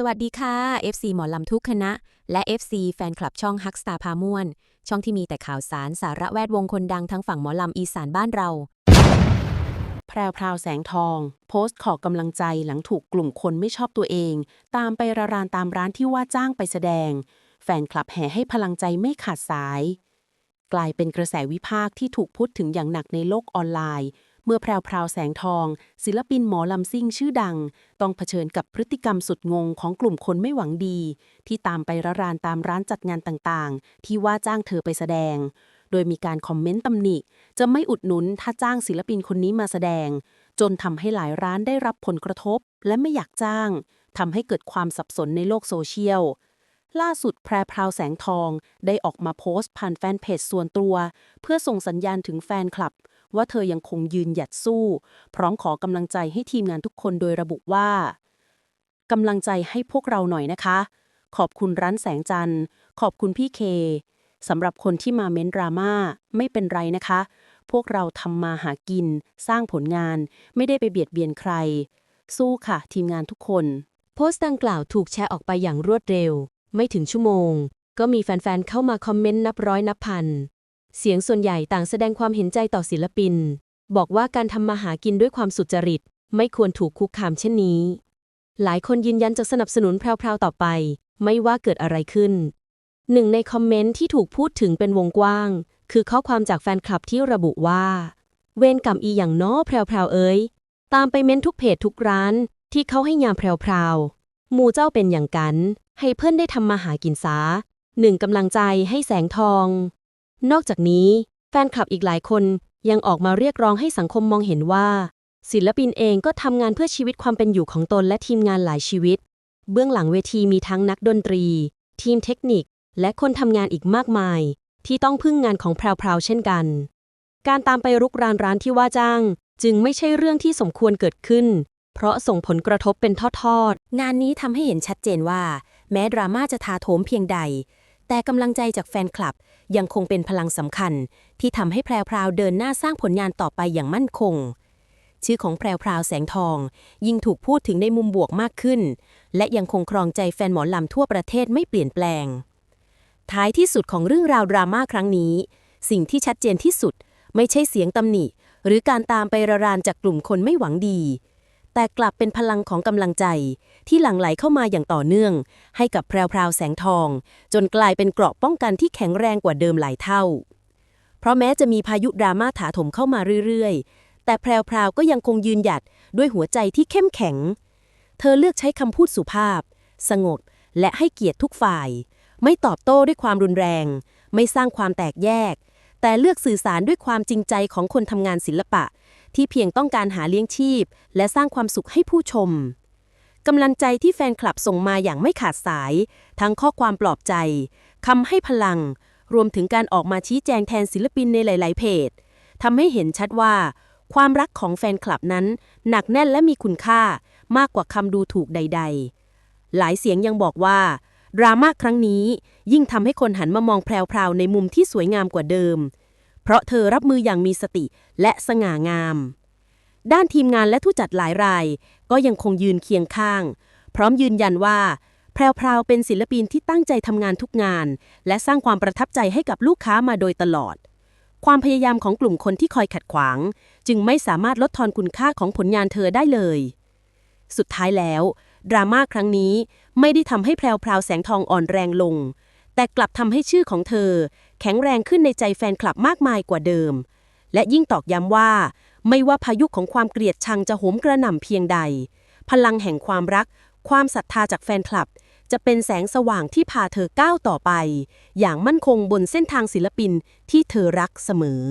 สวัสดีค่ะ FC หมอลำทุกคณะ และ FC แฟนคลับช่องฮักสตาพาม่วน ช่องที่มีแต่ข่าวสารสาระแวดวงคนดังทั้งฝั่งหมอลำอีสานบ้านเรา แพรวพราวแสงทอง โพสต์ขอกำลังใจหลังถูกกลุ่มคนไม่ชอบตัวเอง ตามไประรานตามร้านที่ว่าจ้างไปแสดง แฟนคลับแห่ให้พลังใจไม่ขาดสาย กลายเป็นกระแสวิพากษ์ที่ถูกพูดถึงอย่างหนักในโลกออนไลน์ เมื่อแพรวพราวแสงทอง ศิลปินหมอลำซิ่งชื่อดัง ต้องเผชิญกับพฤติกรรมสุดงงของกลุ่มคนไม่หวังดี ที่ตามไประรานตามร้านจัดงานต่างๆ ที่ว่าจ้างเธอไปแสดง โดยมีการคอมเมนต์ตำหนิ จะไม่อุดหนุนถ้าจ้างศิลปินคนนี้มาแสดง จนทำให้หลายร้านได้รับผลกระทบ และไม่อยากจ้างทำให้เกิดความสับสนในโลกโซเชียลล่าสุดแพรพราวแสงทองได้ออกมาโพสต์ผ่านแฟนเพจส่วนตัว เพื่อส่งสัญญาณถึงแฟนคลับ ว่าเธอยังคงยืนหยัดสู้ พร้อมขอกำลังใจให้ทีมงานทุกคนโดยระบุว่ากำลังใจให้พวกเราหน่อยนะคะ ขอบคุณร้านแสงจันทร์ ขอบคุณพี่เคสำหรับคนที่มาเม้นดราม่าไม่เป็นไรนะคะ พวกเราทำมาหากิน สร้างผลงาน ไม่ได้ไปเบียดเบียนใคร สู้ค่ะ ทีมงานทุกคน โพสต์ดังกล่าวถูกแชร์ออกไปอย่างรวดเร็ว ไม่ถึงชั่วโมง ก็มีแฟนๆ เข้ามาคอมเมนต์นับร้อยนับพัน เสียงส่วนใหญ่ต่างแสดงความเห็นใจต่อศิลปิน บอกว่าการทำมาหากินด้วยความสุจริต ไม่ควรถูกคุกคามเช่นนี้ หลายคนยืนยันจะสนับสนุนแพรวๆต่อไป ไม่ว่าเกิดอะไรขึ้น หนึ่งในคอมเมนต์ที่ถูกพูดถึงเป็นวงกว้าง คือข้อความจากแฟนคลับที่ระบุว่า เวรกรรมอีอย่างน้อแพรวๆเอ้ยตามไปเม้นทุกเพจทุกร้าน ที่เขาให้ยามแพรวๆหมู่เจ้าเป็นอย่างกัน ให้เพื่อนได้ทำมาหากินซาหนึ่งกำลังใจให้แสงทอง นอกจากนี้ แฟนคลับอีกหลายคนยังออกมาเรียกร้องให้สังคมมองเห็นว่า ศิลปินเองก็ทำงานเพื่อชีวิตความเป็นอยู่ของตนและทีมงานหลายชีวิต เบื้องหลังเวทีมีทั้งนักดนตรี ทีมเทคนิค และคนทำงานอีกมากมาย ที่ต้องพึ่งงานของแพรวๆเช่นกัน การตามไปรุกรานร้านที่ว่าจ้าง จึงไม่ใช่เรื่องที่สมควรเกิดขึ้น เพราะส่งผลกระทบเป็นทอดๆงานนี้ทำให้เห็นชัดเจนว่า แม้ดราม่าจะทาโถมเพียงใด แต่กำลังใจจากแฟนคลับยังคงเป็นพลังสำคัญ ที่ทำให้แพรวพราวเดินหน้าสร้างผลงานต่อไปอย่างมั่นคง ชื่อของแพรวพราวแสงทอง ยิ่งถูกพูดถึงในมุมบวกมากขึ้น และยังคงครองใจแฟนหมอลำทั่วประเทศไม่เปลี่ยนแปลง ท้ายที่สุดของเรื่องราวดราม่าครั้งนี้ สิ่งที่ชัดเจนที่สุด ไม่ใช่เสียงตำหนิ หรือการตามไประรานจากกลุ่มคนไม่หวังดี แต่กลับเป็นพลังของกำลังใจ ที่หลั่งไหลเข้ามาอย่างต่อเนื่อง ให้กับแพรวพราวแสงทอง จนกลายเป็นเกราะป้องกันที่แข็งแรงกว่าเดิมหลายเท่า เพราะแม้จะมีพายุดราม่าถาถมเข้ามาเรื่อยๆ แต่แพรวพราวก็ยังคงยืนหยัดด้วยหัวใจที่เข้มแข็ง เธอเลือกใช้คำพูดสุภาพ สงบ และให้เกียรติทุกฝ่าย ไม่ตอบโต้ด้วยความรุนแรง ไม่สร้างความแตกแยก แต่เลือกสื่อสารด้วยความจริงใจของคนทำงานศิลปะ ที่เพียงต้องการหาเลี้ยงชีพ และสร้างความสุขให้ผู้ชมกำลังใจที่แฟนคลับส่งมาอย่างไม่ขาดสาย ทั้งข้อความปลอบใจคำให้พลัง รวมถึงการออกมาชี้แจงแทนศิลปินในหลาย ๆ เพจทำให้เห็นชัดว่า ความรักของแฟนคลับนั้น หนักแน่นและมีคุณค่ามากกว่าคำดูถูกใด ๆ หลายเสียงยังบอกว่าดราม่าครั้งนี้ยิ่งทำให้คนหันมามองแพรวๆในมุมที่สวยงามกว่าเดิม เพราะเธอรับมืออย่างมีสติและสง่างาม ด้านทีมงานและผู้จัดหลายราย ก็ยังคงยืนเคียงข้าง พร้อมยืนยันว่าแพรวๆเป็นศิลปินที่ตั้งใจทำงานทุกงาน และสร้างความประทับใจให้กับลูกค้ามาโดยตลอด ความพยายามของกลุ่มคนที่คอยขัดขวาง จึงไม่สามารถลดทอนคุณค่าของผลงานเธอได้เลย สุดท้ายแล้ว ดราม่าครั้งนี้ไม่ได้ทำให้แพรวพราวแสงทองอ่อนแรงลง แต่กลับทำให้ชื่อของเธอ แข็งแรงขึ้นในใจแฟนคลับมากมายกว่าเดิม และยิ่งตอกย้ำว่า ไม่ว่าพายุของความเกลียดชังจะโหมกระหน่ำเพียงใด พลังแห่งความรัก ความศรัทธาจากแฟนคลับ จะเป็นแสงสว่างที่พาเธอก้าวต่อไป อย่างมั่นคงบนเส้นทางศิลปินที่เธอรักเสมอ